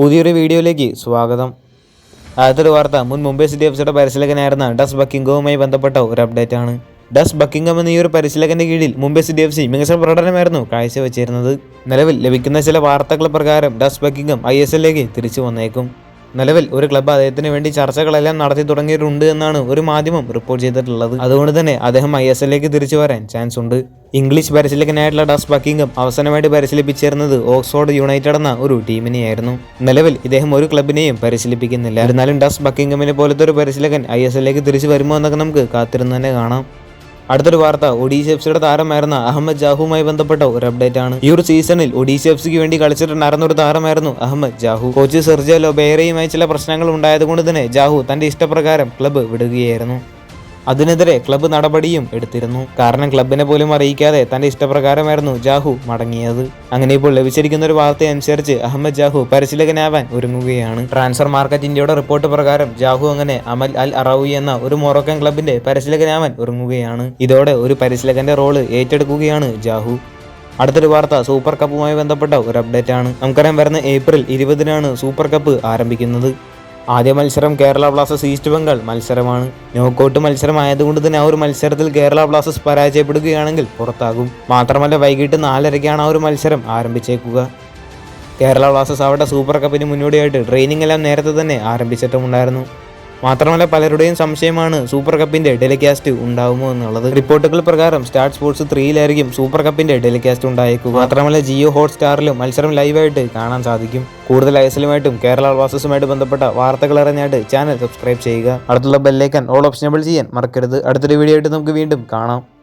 പുതിയൊരു വീഡിയോയിലേക്ക് സ്വാഗതം. ആദ്യത്തെ വാർത്ത മുൻ മുംബൈ സിറ്റി എഫ് സിയുടെ പരിശീലകനായിരുന്ന ഡസ് ബക്കിംഗവുമായി ബന്ധപ്പെട്ട ഒരു അപ്ഡേറ്റ് ആണ്. ഡസ് ബക്കിംഗം എന്ന ഈ ഒരു പരിശീലകന്റെ കീഴിൽ മുംബൈ സിറ്റി എഫ് സി മികച്ച പ്രകടനമായിരുന്നു കാഴ്ചവെച്ചിരുന്നത്. നിലവിൽ ലഭിക്കുന്ന ചില വാർത്തകൾ പ്രകാരം ഡസ് ബക്കിംഗം ഐ എസ് എല്ലിലേക്ക് തിരിച്ചു വന്നേക്കും. നിലവിൽ ഒരു ക്ലബ്ബ് അദ്ദേഹത്തിന് വേണ്ടി ചർച്ചകളെല്ലാം നടത്തി തുടങ്ങിയിട്ടുണ്ട് എന്നാണ് ഒരു മാധ്യമം റിപ്പോർട്ട് ചെയ്തിട്ടുള്ളത്. അതുകൊണ്ട് തന്നെ അദ്ദേഹം ഐ എസ് എല്ലിലേക്ക് തിരിച്ചു വരാൻ ചാൻസ് ഉണ്ട്. ഇംഗ്ലീഷ് പരിശീലകനായിട്ടുള്ള ഡസ് ബക്കിംഗം അവസാനമായിട്ട് പരിശീലിപ്പിച്ചിരുന്നത് ഓക്സ്ഫോർഡ് യുണൈറ്റഡ് എന്ന ഒരു ടീമിനെയായിരുന്നു. നിലവിൽ ഇദ്ദേഹം ഒരു ക്ലബിനെയും പരിശീലിപ്പിക്കുന്നില്ല. എന്നാലും ഡസ് ബക്കിംഗമിനെ പോലത്തെ ഒരു പരിശീലകൻ ഐ എസ് എല്ലിലേക്ക് തിരിച്ചു വരുമോ എന്നൊക്കെ നമുക്ക് കാത്തിരുന്ന് തന്നെ കാണാം. അടുത്തൊരു വാർത്ത ഒഡീഷ എഫ് സിയുടെ താരമായിരുന്ന അഹമ്മദ് ജാഹുവുമായി ബന്ധപ്പെട്ട ഒരു അപ്ഡേറ്റ് ആണ് ഈ ഒരു സീസണിൽ ഒഡീഷ എഫ് സിക്ക് വേണ്ടി കളിച്ചിട്ടുണ്ടായിരുന്ന ഒരു താരമായിരുന്നു അഹമ്മദ് ജാഹു. കോച്ച് സെർജിയോ ലൊബേറയുമായി ചില പ്രശ്നങ്ങൾ ഉണ്ടായതുകൊണ്ട് തന്നെ ജാഹു തന്റെ ഇഷ്ടപ്രകാരം ക്ലബ്ബ് വിടുകയായിരുന്നു. അതിനെതിരെ ക്ലബ്ബ് നടപടിയും എടുത്തിരുന്നു. കാരണം ക്ലബിനെ പോലും അറിയിക്കാതെ തന്റെ ഇഷ്ടപ്രകാരമായിരുന്നു ജാഹു മടങ്ങിയത്. അങ്ങനെ ഇപ്പോൾ ലഭിച്ചിരിക്കുന്ന ഒരു വാർത്ത അനുസരിച്ച് അഹമ്മദ് ജാഹു പരിശീലകനാവാൻ ഒരുങ്ങുകയാണ്. ട്രാൻസ്ഫർ മാർക്കറ്റ് ഇന്ത്യയുടെ റിപ്പോർട്ട് പ്രകാരം ജാഹു അങ്ങനെ അമൽ അൽ അറൌയി എന്ന ഒരു മൊറോക്കൻ ക്ലബിന്റെ പരിശീലകനാവാൻ ഒരുങ്ങുകയാണ്. ഇതോടെ ഒരു പരിശീലകന്റെ റോൾ ഏറ്റെടുക്കുകയാണ് ജാഹു. അടുത്തൊരു വാർത്ത സൂപ്പർ കപ്പുമായി ബന്ധപ്പെട്ട ഒരു അപ്ഡേറ്റ് ആണ്. നമുക്കറിയാം വരുന്ന ഏപ്രിൽ ഇരുപതിനാണ് സൂപ്പർ കപ്പ് ആരംഭിക്കുന്നത്. ആദ്യ മത്സരം കേരള ബ്ലാസ്റ്റേഴ്സ് ഈസ്റ്റ് ബംഗാൾ. മത്സരമാണ് നോക്കൌട്ട് മത്സരമായതുകൊണ്ട് തന്നെ ആ ഒരു മത്സരത്തിൽ കേരള ബ്ലാസ്റ്റേഴ്സ് പരാജയപ്പെടുകയാണെങ്കിൽ പുറത്താകും. മാത്രമല്ല വൈകിട്ട് നാലരയ്ക്കാണ് ആ ഒരു മത്സരം ആരംഭിച്ചേക്കുക. കേരള ബ്ലാസ്റ്റേഴ്സ് അവിടെ സൂപ്പർ കപ്പിന് മുന്നോടിയായിട്ട് ട്രെയിനിങ് എല്ലാം നേരത്തെ തന്നെ ആരംഭിച്ചിട്ടുമുണ്ടായിരുന്നു. മാത്രമല്ല പലരുടെയും സംശയമാണ് സൂപ്പർ കപ്പിന്റെ ടെലികാസ്റ്റ് ഉണ്ടാവുമോ എന്നുള്ളത്. റിപ്പോർട്ടുകൾ പ്രകാരം സ്റ്റാർ സ്പോർട്സ് ത്രീയിലായിരിക്കും സൂപ്പർ കപ്പിന്റെ ടെലികാസ്റ്റ് ഉണ്ടായേക്കുക. മാത്രമല്ല ജിയോ ഹോട്ട് സ്റ്റാറിലും മത്സരം ലൈവായിട്ട് കാണാൻ സാധിക്കും. കൂടുതൽ ഐസലുമായിട്ടും കേരള വാസസുമായിട്ട് ബന്ധപ്പെട്ട വാർത്തകൾ അറിഞ്ഞായിട്ട് ചാനൽ സബ്സ്ക്രൈബ് ചെയ്യുക. അടുത്തുള്ള ബെല്ലൈക്കൻ ഓൾ ഓപ്ഷനബിൾ ചെയ്യാൻ മറക്കരുത്. അടുത്തൊരു വീഡിയോ ആയിട്ട് നമുക്ക് വീണ്ടും കാണാം.